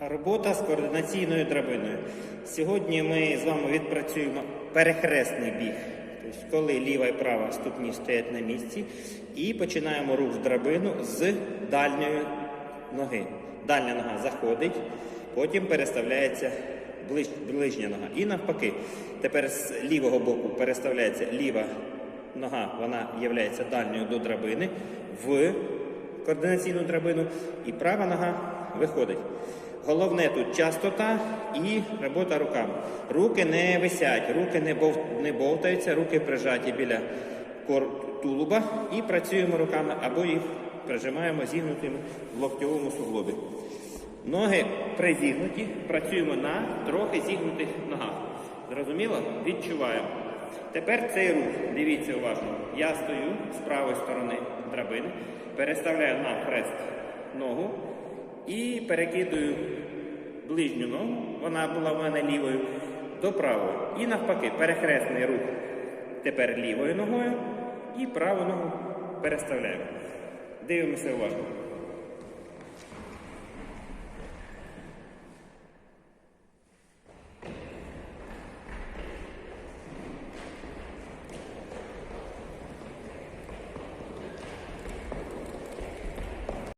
Робота з координаційною драбиною. Сьогодні ми з вами відпрацюємо перехресний біг. Тобто, коли ліва і права ступні стоять на місці, і починаємо рух в драбину з дальньої ноги. Дальня нога заходить, потім переставляється ближ, ближня нога. І навпаки, тепер з лівого боку переставляється ліва нога, вона є дальньою до драбини в координаційну драбину, і права нога виходить. Головне тут частота і робота руками. Руки не висять, руки не, бов... не бовтаються, руки прижаті біля тулуба і працюємо руками або їх прижимаємо зігнутими в локтьовому суглобі. Ноги призігнуті, працюємо на трохи зігнутих ногах. Зрозуміло? Відчуваємо. Тепер цей рух, дивіться уважно. Я стою з правої сторони драбини, переставляю на хрест ногу і перекидую ближню ногу, вона була в мене лівою, до правої. І навпаки, перехресний рух тепер лівою ногою і праву ногу переставляємо. Дивимося уважно.